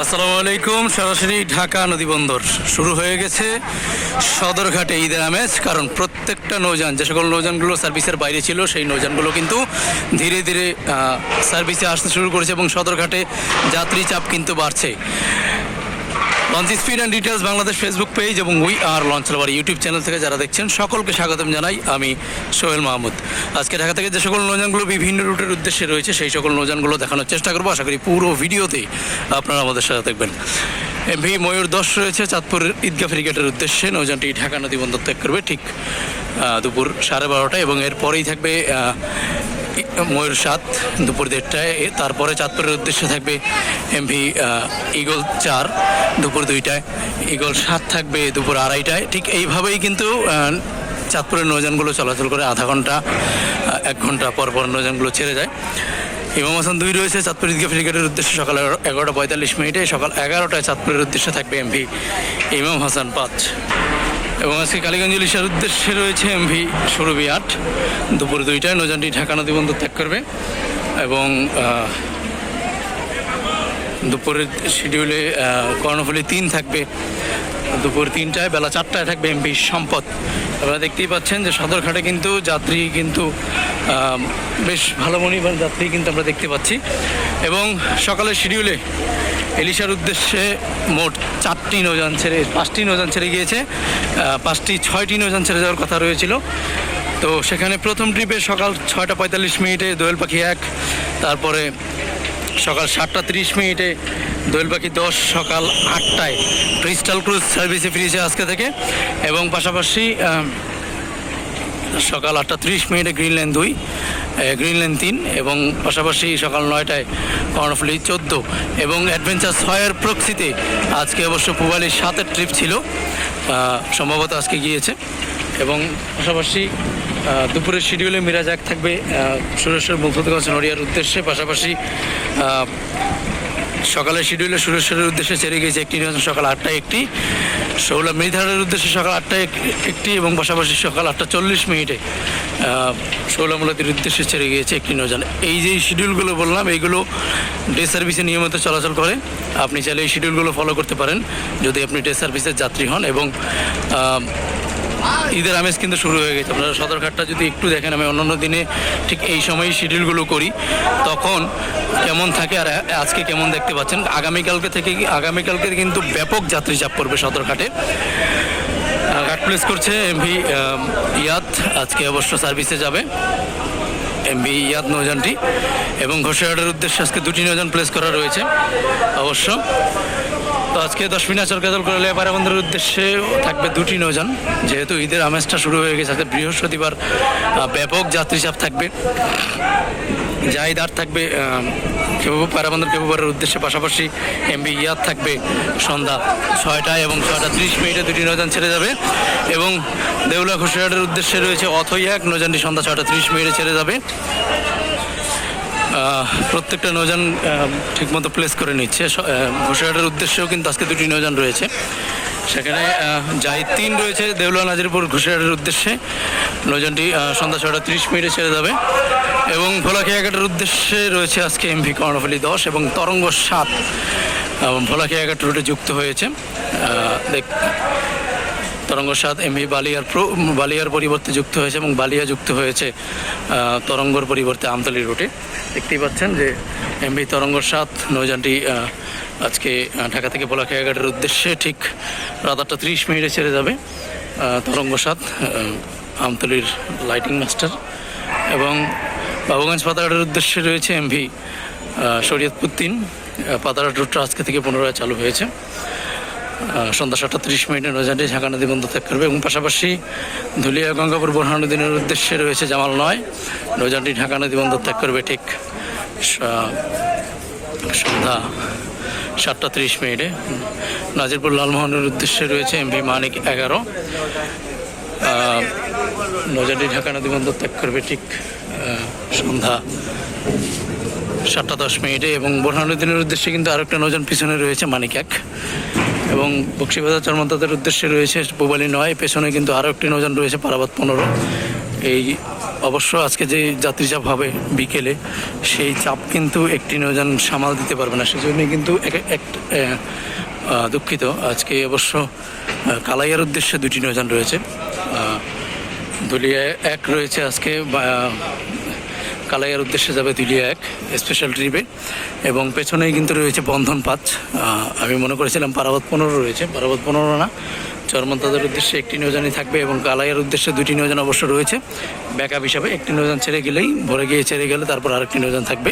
আসসালামু আলাইকুম। সরাসরি ঢাকা নদী বন্দর শুরু হয়ে গেছে সদরঘাটে ঈদের আমেজ, কারণ প্রত্যেকটা নৌযান, যে সকল নৌযানগুলো সার্ভিসের বাইরে ছিল, সেই নৌযানগুলো কিন্তু ধীরে ধীরে সার্ভিসে আসতে শুরু করেছে এবং সদরঘাটে যাত্রী চাপ কিন্তু বাড়ছে। Launch speed and details Bangladesh Facebook page এবং we are launch lover YouTube channel থেকে যারা দেখছেন, সকলকে স্বাগতম জানাই আমি সোহেল মাহমুদ। আজকে ঢাকা থেকে যে সকল নৌযানগুলো বিভিন্ন রুটের উদ্দেশ্যে রয়েছে, সেই সকল নৌযানগুলো দেখানোর চেষ্টা করব। আশা করি পুরো ভিডিওতেই আপনারা আমাদের সাথে দেখবেন এমভি ময়ূর দশ রয়েছে চাঁদপুর ঈদগা ফেরিঘাটের উদ্দেশ্যে নৌযানটি ঢাকা নদী বন্দর ত্যাগ করবে ঠিক দুপুর সাড়ে বারোটায় এবং এরপরেই থাকবে ময়ূর সাত দুপুর দেড়টায়। তারপরে চাঁদপুরের উদ্দেশ্যে থাকবে এমভি ইগল চার, দুপুর দুইটায়। ইগল সাত থাকবে দুপুর আড়াইটায়। ঠিক এইভাবেই কিন্তু চাঁদপুরের নৌযানগুলো চলাচল করে আধা ঘণ্টা এক ঘণ্টা পর পর নৌযানগুলো ছেড়ে যায়। ইমাম হাসান দুই রয়েছে চাঁদপুর ঈদগা ফ্রিগেটের উদ্দেশ্যে সকাল এগারো- এগারোটা পঁয়তাল্লিশ মিনিটে, সকাল এগারোটায় চাঁদপুরের উদ্দেশ্যে থাকবে এমভি ইমাম হাসান পাঁচ। এবং আজকে কালীগঞ্জ ইলিশার উদ্দেশ্যে রয়েছে এমভি সুরভি আট। দুপুর দুইটায় নৌযানটি ঢাকা নদী বন্দর ত্যাগ করবে এবং দুপুরের শিডিউলে কর্ণফুলি তিন থাকবে। দুপুর তিনটায়, বেলা চারটায় থাকবে এমপি সম্পদ। আপনারা দেখতেই পাচ্ছেন যে সদরঘাটে কিন্তু যাত্রী কিন্তু বেশ ভালো মনিবার যাত্রী কিন্তু আমরা দেখতে পাচ্ছি। এবং সকালের শিডিউলে এলিশার উদ্দেশ্যে মোট চারটি নৌযান ছেড়ে, পাঁচটি নৌযান ছেড়ে গিয়েছে। পাঁচটি, ছয়টি নৌযান ছেড়ে যাওয়ার কথা রয়েছিল। তো সেখানে প্রথম ট্রিপে সকাল ছয়টা পঁয়তাল্লিশ মিনিটে দোয়েল পাখি এক, তারপরে সকাল সাতটা তিরিশ মিনিটে দোয়েল পাখি দশ, সকাল আটটায় ক্রিস্টাল ক্রুজ সার্ভিসে ফিরেছে আজকে থেকে। এবং পাশাপাশি সকাল আটটা ত্রিশ মিনিটে গ্রিন লাইন দুই গ্রিন লাইন তিন এবং পাশাপাশি সকাল নয়টায় কর্ণফুলি চোদ্দ। এবং অ্যাডভেঞ্চার ছয়ের প্রক্সিতে আজকে অবশ্য পুবালির সাতের ট্রিপ ছিল সম্ভবত আজকে গিয়েছে। এবং পাশাপাশি দুপুরের শিডিউলে মিরাজ এক থাকবে সুরেশ্বর মুফতগঞ্জ নড়িয়ার উদ্দেশ্যে। পাশাপাশি সকালের শিডিউলে সুরেশ্বরের উদ্দেশ্যে ছেড়ে গিয়েছে একটি নৌযান সকাল আটটায় একটি। শৌলা মৃধারের উদ্দেশ্যে সকাল আটটায় একটি এবং পাশাপাশি সকাল আটটা চল্লিশ মিনিটে শৌলামূলাতির উদ্দেশ্যে ছেড়ে গিয়েছে একটি নৌযান এই যে শিডিউলগুলো বললাম, এইগুলো ডে সার্ভিসে নিয়মিত চলাচল করে। আপনি চাইলে এই শিডিউলগুলো ফলো করতে পারেন, যদি আপনি ডে সার্ভিসের যাত্রী হন এবং ঈদের আমেজ কিন্তু শুরু হয়ে গেছে। আপনারা সদরঘাটটা যদি একটু দেখেন, আমি অন্যান্য দিনে ঠিক এই সময়ই শিডিউলগুলো করি, তখন কেমন থাকে আর আজকে কেমন দেখতে পাচ্ছেন? আগামীকালকে থেকে আগামীকালকে কিন্তু ব্যাপক যাত্রী চাপ পড়বে সদরঘাটে। ঘাট প্লেস করছে এমভি ইয়াদ। আজকে অবশ্য সার্ভিসে যাবে এমভি ইয়াদ নৌযানটি। এবং ঘোষাঘাটের উদ্দেশ্যে আজকে দুটি নৌযান প্লেস করা রয়েছে। অবশ্য তো আজকে দশ মিনিট চরকাদল করলে পারাবন্ধের উদ্দেশ্যে থাকবে দুটি নৌযান। যেহেতু ঈদের আমেজটা শুরু হয়ে গেছে বৃহস্পতিবার ব্যাপক যাত্রী চাপ থাকবে জাহিদার থাকবে কেবু পারাবন্দর কেবুবারের উদ্দেশ্যে পাশাপাশি এমবি ইয়াদ থাকবে সন্ধ্যা ছয়টায় এবং ছয়টা ত্রিশ মিনিটে দুটি নৌযান ছেড়ে যাবে। এবং দেউলা ঘোষাঘাটের উদ্দেশ্যে রয়েছে অথই এক নৌযানটি সন্ধ্যা ছয়টা ত্রিশ মিনিটে ছেড়ে যাবে। প্রত্যেকটা নৌযান ঠিকমতো প্লেস করে নিচ্ছে। ঘোষাঘাটের উদ্দেশ্যেও কিন্তু আজকে দুটি নৌযান রয়েছে। সেখানে যাই তিন রয়েছে দেউলা নাজিরপুর ঘোষাঘাটের উদ্দেশ্যে। নৌযানটি সন্ধ্যা ছটা তিরিশ মিনিটে ছেড়ে যাবে। এবং ভোলাখিয়াঘাটের উদ্দেশ্যে রয়েছে আজকে এমভি কর্ণফুলি দশ এবং তরঙ্গ সাত। ভোলাখিয়াঘাট রুটে যুক্ত হয়েছে। আহ, দেখ তরঙ্গ সাত এমভি বালিয়ার প্রো বালিয়ার পরিবর্তে যুক্ত হয়েছে এবং বালিয়া যুক্ত হয়েছে তরঙ্গর পরিবর্তে আমতলি রুটে। দেখতেই পাচ্ছেন যে এমভি তরঙ্গ সাত নৌযানটি আজকে ঢাকা থেকে ভোলাখিয়াঘাটের উদ্দেশ্যে ঠিক রাত আটটা ত্রিশ মিনিটে ছেড়ে যাবে আহ, তরঙ্গ সাত আহ, আমতলির লাইটিং মাস্টার এবং বাবুগঞ্জ পাতাঘাটের উদ্দেশ্যে রয়েছে এমভি শরীয়তপুর তিন আহ, পাতাঘাট রুটটা আজকে থেকে পুনরায় চালু হয়েছে। সন্ধ্যা সাতটা তিরিশ মিনিটে নৌযানটি ঢাকা নদী বন্ধ ত্যাগ করবে এবং পাশাপাশি ধুলিয়া গঙ্গাপুর বোরহানুদ্দিনের উদ্দেশ্যে রয়েছে জামাল নয়। নৌযানটি ঢাকা নদী বন্দর ত্যাগ করবে ঠিক সন্ধ্যা সাতটা তিরিশ মিনিটে। নাজিরপুর লালমোহনের উদ্দেশ্যে রয়েছে এমভি মানিক এগারো। নৌযানটি ঢাকা নদী বন্দর ত্যাগ করবে ঠিক সন্ধ্যা সাতটা দশ মিনিটে এবং বোরহানুদ্দিনের উদ্দেশ্যে কিন্তু আরেকটা নৌযান পিছনে রয়েছে মানিক এক। এবং বক্সিবাজার চরমন্তাদের উদ্দেশ্যে রয়েছে পুবালি নয়, পেছনে কিন্তু আরও একটি নৌযান রয়েছে পারাবাত পনেরো। এই অবশ্য আজকে যে যাত্রী চাপ হবে বিকেলে, সেই চাপ কিন্তু একটি নৌযান সামাল দিতে পারবে না। সেজন্যই কিন্তু এক- এক দুঃখিত। আজকে অবশ্য কালাইয়ার উদ্দেশ্যে দুটি নৌযান রয়েছে। দলিয়া এক রয়েছে আজকে কালাইয়ার উদ্দেশ্যে যাবে দুলিয়া এক স্পেশাল ট্রিপে এবং পেছনেই কিন্তু রয়েছে বন্ধন পাঁচ আমি মনে করেছিলাম পারাবত পনেরো রয়েছে, পারাবত পনেরো না। চরমন্তাদের উদ্দেশ্যে একটি নৌজানই থাকবে এবং কালাইয়ার উদ্দেশ্যে দুটি নৌজান অবশ্য রয়েছে। ব্যাকআপ হিসাবে একটি নৌজান ছেড়ে গেলেই, ভরে গিয়ে ছেড়ে গেলে তারপর আরেকটি নৌজান থাকবে।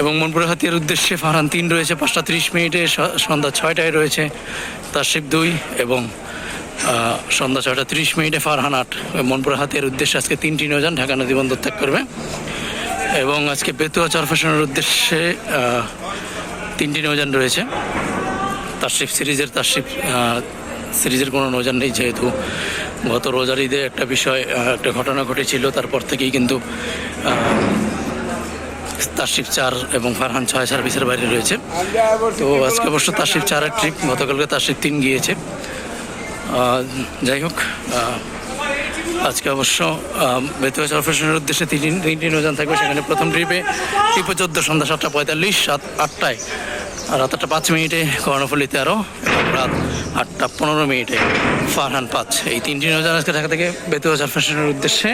এবং মনপুর হাতিয়ার উদ্দেশ্যে ফারহান তিন রয়েছে, পাঁচটা তিরিশ মিনিটে সন্ধ্যা ছয়টায় রয়েছে। তারশিব দুই এবং সন্ধ্যা ছয়টা তিরিশ মিনিটে ফারহান আট মনপুর হাতের উদ্দেশ্যে আজকে তিনটি নৌযান ঢাকা নদী বন্দর ত্যাগ করবে। এবং আজকে বেতুয়া চরফেশনের উদ্দেশ্যে তিনটি নৌযান রয়েছে। তারশিব সিরিজের তারশিব আহ, সিরিজের কোনো নৌযান নেই যেহেতু গত রোজার ঈদে একটা বিষয় একটা ঘটনা ঘটেছিল তারপর থেকেই কিন্তু তারশিব চার এবং ফারহান ছয় সার্ভিসের বাইরে রয়েছে। তো আজকে অবশ্য তারশিব চারের ট্রিপ গতকালকে তারশিব তিন গিয়েছে। যাই হোক আজকে অবশ্য বেতুয়া চরফেশনের উদ্দেশ্যে তিনটি তিনটি নৌযান থাকবে। সেখানে প্রথম ট্রিপে টিপো চোদ্দ সন্ধ্যা সাতটা পঁয়তাল্লিশ সাত আটটায় আর রাত আটটা পাঁচ মিনিটে কর্ণফুলি আরও রাত আটটা পনেরো মিনিটে ফারহান পাঁচ। এই তিনটি নৌযান আজকে ঢাকা থেকে বেতুয়া চরফেশনের উদ্দেশ্যে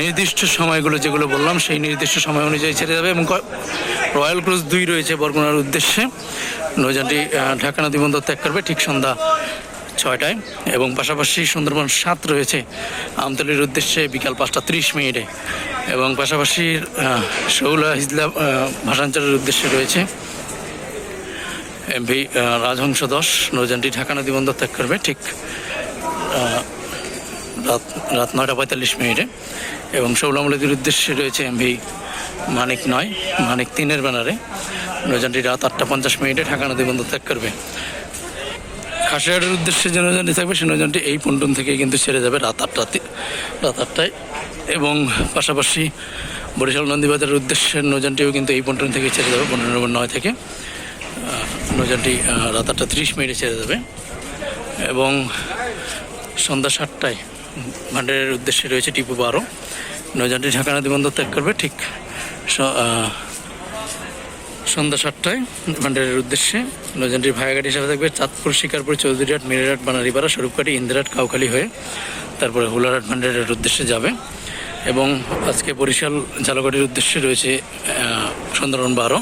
নির্দিষ্ট সময়গুলো যেগুলো বললাম সেই নির্দিষ্ট সময় অনুযায়ী ছেড়ে যাবে এবং রয়্যাল ক্রুজ দুই রয়েছে বরগুনার উদ্দেশ্যে। নৌযানটি আহ, ঢাকা নদী বন্দর ত্যাগ করবে ঠিক সন্ধ্যা ছয়টায় এবং পাশাপাশি সুন্দরবন সাত রয়েছে। আমতলির উদ্দেশ্যে বিকাল পাঁচটা ত্রিশ মিনিটে এবং পাশাপাশি শৌলা হিজলা ভাষাঞ্চলের উদ্দেশ্যে রয়েছে। এমভি রাজহংস দশ, নৌযানটি ঢাকা নদী বন্দর ত্যাগ করবে ঠিক রাত রাত নয়টা পঁয়তাল্লিশ মিনিটে এবং শৌলামলিদের উদ্দেশ্যে রয়েছে এমভি মানিক নয়, মানিক তিনের ব্যানারে। নৌযানটি রাত আটটা পঞ্চাশ মিনিটে ঢাকা নদী বন্দর ত্যাগ করবে। খাসিয়াটের উদ্দেশ্যে যে নৌযানটি থাকবে সেই নৌযানটি এই পন্টন থেকে কিন্তু ছেড়ে যাবে রাত আটটাতে রাত আটটায়। এবং পাশাপাশি বরিশাল নন্দীবাজারের উদ্দেশ্যে নৌযানটিও কিন্তু এই পন্টন থেকে ছেড়ে যাবে পনেরো নম্বর নয় থেকে। আহ, নৌযানটি রাত আটটা ত্রিশ মিনিটে ছেড়ে যাবে। এবং সন্ধ্যা সাতটায় ভান্ডারের উদ্দেশ্যে রয়েছে টিপু বারো। নৌযানটি ঢাকা নদী বন্দর ত্যাগ করবে ঠিক সন্ধ্যা সাতটায় ভান্ডারের উদ্দেশ্যে নৌযানটির ভাগাঘাট হিসাবে থাকবে চাঁদপুর, শিকারপুর, চৌধুরীহাট মিরাট বানারিপাড়া স্বরূপকাঠি ইন্দিরাট, কাউখালী হয়ে তারপরে হুলারহাট ভান্ডারের উদ্দেশ্যে যাবে। এবং আজকে বরিশাল ঝালকাঠির উদ্দেশ্যে রয়েছে সুন্দরবন বারো।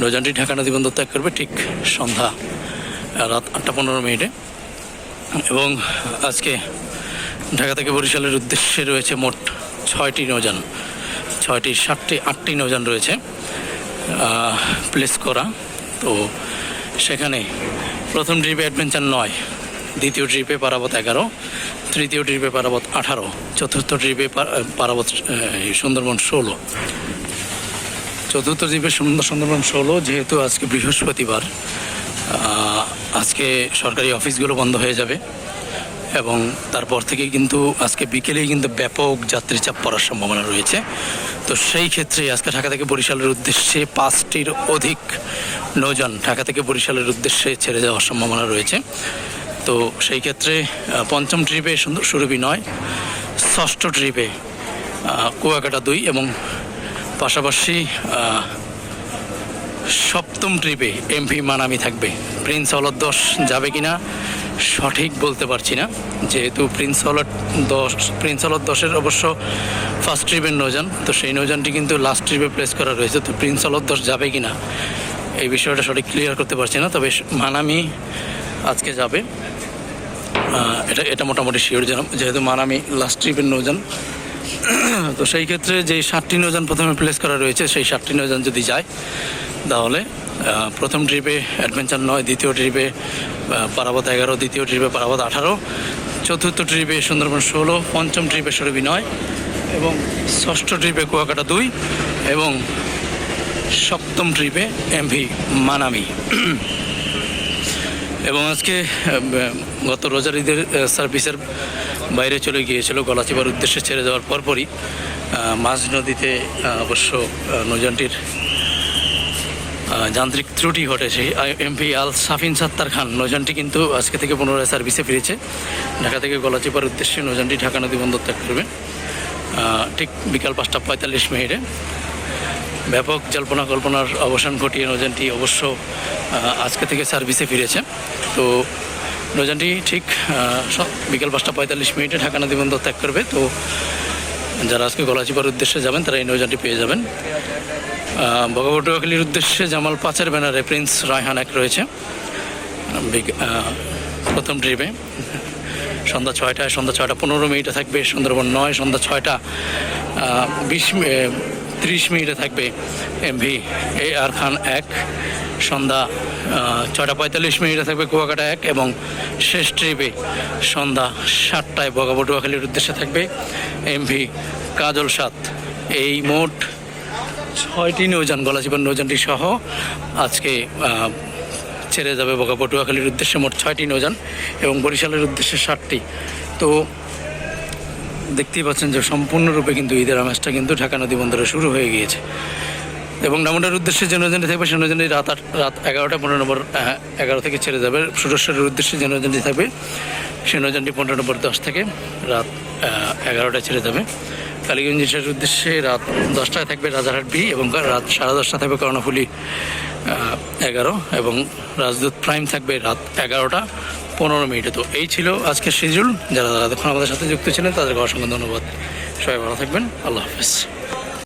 নৌযানটি ঢাকা নদী বন্দর ত্যাগ করবে ঠিক সন্ধ্যা রাত আটটা পনেরো মিনিটে। এবং আজকে ঢাকা থেকে বরিশালের উদ্দেশ্যে রয়েছে মোট ছয়টি নৌযান, ছয়টি, সাতটি, আটটি নৌযান রয়েছে। প্লেস করা। তো সেখানে প্রথম ট্রিপে অ্যাডভেঞ্চার নয়, দ্বিতীয় ট্রিপে পারাবত এগারো, তৃতীয় ট্রিপে পারাবত আঠারো, চতুর্থ ট্রিপে পারাবত সুন্দরবন ষোলো। চতুর্থ ট্রিপে সুন্দর সুন্দরবন ষোলো, যেহেতু আজকে বৃহস্পতিবার আজকে সরকারি অফিসগুলো বন্ধ হয়ে যাবে। এবং তারপর থেকে কিন্তু আজকে বিকেলেই কিন্তু ব্যাপক যাত্রী চাপ পড়ার সম্ভাবনা রয়েছে। তো সেই ক্ষেত্রে আজকে ঢাকা থেকে বরিশালের উদ্দেশ্যে পাঁচটির অধিক নৌযান ঢাকা থেকে বরিশালের উদ্দেশ্যে ছেড়ে যাওয়ার সম্ভাবনা রয়েছে। তো সেই ক্ষেত্রে পঞ্চম ট্রিপে সুন্দর সুরভি নয়, ষষ্ঠ ট্রিপে কুয়াকাটা দুই এবং পাশাপাশি সপ্তম ট্রিপে এমভি মানামি থাকবে। প্রিন্স অলর দশ যাবে কিনা? সঠিক বলতে পারছি না। যেহেতু প্রিন্স অলর দশ প্রিন্স অলর দশের অবশ্য ফার্স্ট ট্রিপের নৌযান, তো সেই নৌযানটি কিন্তু লাস্ট ট্রিপে প্লেস করা রয়েছে। তো প্রিন্স অলর দশ যাবে কিনা, এই বিষয়টা সঠিক ক্লিয়ার করতে পারছি না। তবে মানামি আজকে যাবে। এটা এটা মোটামুটি শিওর যেহেতু মানামি লাস্ট ট্রিপের নৌযান। তো সেই ক্ষেত্রে যে সাতটি নৌযান প্রথমে প্লেস করা রয়েছে, সেই সাতটি নৌযান যদি যায়, তাহলে প্রথম ট্রিপে অ্যাডভেঞ্চার নয় দ্বিতীয় ট্রিপে পারাবত এগারো দ্বিতীয় ট্রিপে পারাবত আঠারো চতুর্থ ট্রিপে সুন্দরবন ষোলো পঞ্চম ট্রিপে সরবি নয় এবং ষষ্ঠ ট্রিপে কুয়াকাটা দুই এবং সপ্তম ট্রিপে এমভি মানামি। এবং আজকে গত রোজার ঈদের সার্ভিসের বাইরে চলে গিয়েছিল গলাচিপার উদ্দেশ্যে ছেড়ে যাওয়ার পরপরই মাঝ নদীতে অবশ্য আহ, যান্ত্রিক ত্রুটি ঘটেছে। এমপি আল সাফিন সাত্তার খান, নৌযানটি কিন্তু আজকে থেকে পুনরায় সার্ভিসে ফিরেছে। ঢাকা থেকে গলাচিপার উদ্দেশ্যে নৌযানটি ঢাকা নদী বন্দর ত্যাগ করবে। ঠিক বিকাল পাঁচটা পঁয়তাল্লিশ মিনিটে। ব্যাপক জল্পনা কল্পনার অবসান ঘটিয়ে নৌযানটি অবশ্য আজকে থেকে সার্ভিসে ফিরেছে। তো নৌযানটি ঠিক বিকাল পাঁচটা পঁয়তাল্লিশ মিনিটে ঢাকা নদী বন্দর ত্যাগ করবে। তো যারা আজকে গলাচিপার উদ্দেশ্যে যাবেন, তারা এই নৌযানটি পেয়ে যাবেন। বগাবটুয়াখালীর উদ্দেশ্যে জামাল পাঁচের ব্যানারে প্রিন্স রায়হান এক রয়েছে। প্রথম ট্রিপে। সন্ধ্যা ছয়টায়, সন্ধ্যা ছয়টা পনেরো মিনিটে থাকবে, সুন্দরবন নয়, সন্ধ্যা ছয়টা বিশ ত্রিশ মিনিটে থাকবে এমভি এ আর খান এক। সন্ধ্যা ছয়টা পঁয়তাল্লিশ মিনিটে থাকবে কুয়াকাটা এক এবং শেষ ট্রিপে সন্ধ্যা সাতটায় বগাবটুয়াখালীর উদ্দেশ্যে থাকবে এমভি কাজল সাত। এই মোট ছয়টি নৌযান গলাচিপার নৌযানটি সহ আজকে ছেড়ে যাবে বকা পটুয়াখালীর উদ্দেশ্যে মোট ছয়টি নৌযান এবং বরিশালের উদ্দেশ্যে ষাটটি তো দেখতেই পাচ্ছেন যে সম্পূর্ণরূপে কিন্তু ঈদের আমেজটা কিন্তু ঢাকা নদী বন্দরে শুরু হয়ে গিয়েছে। এবং ডামুডার উদ্দেশ্যে যে নৌযানটি থাকবে নৌযানটি রাত আট রাত এগারোটা পনেরো নম্বর এগারো থেকে ছেড়ে যাবে। সুরেশ্বরের উদ্দেশ্যে যে নৌযানটি থাকবে নৌযানটি পনেরো নম্বর দশ থেকে রাত আহ, এগারোটায় ছেড়ে যাবে। কালীগঞ্জের উদ্দেশ্যে রাত দশটায় থাকবে রাজারহাট বি এবং রাত সাড়ে দশটা থাকবে কর্ণফুলি এগারো এবং রাজদূত প্রাইম থাকবে রাত এগারোটা পনেরো মিনিটে। তো এই ছিল আজকের শিডিউল। যারা যারা এতক্ষণ আমাদের সাথে যুক্ত ছিলেন তাদেরকে অসংখ্য ধন্যবাদ। সবাই ভালো থাকবেন। আল্লাহ হাফেজ।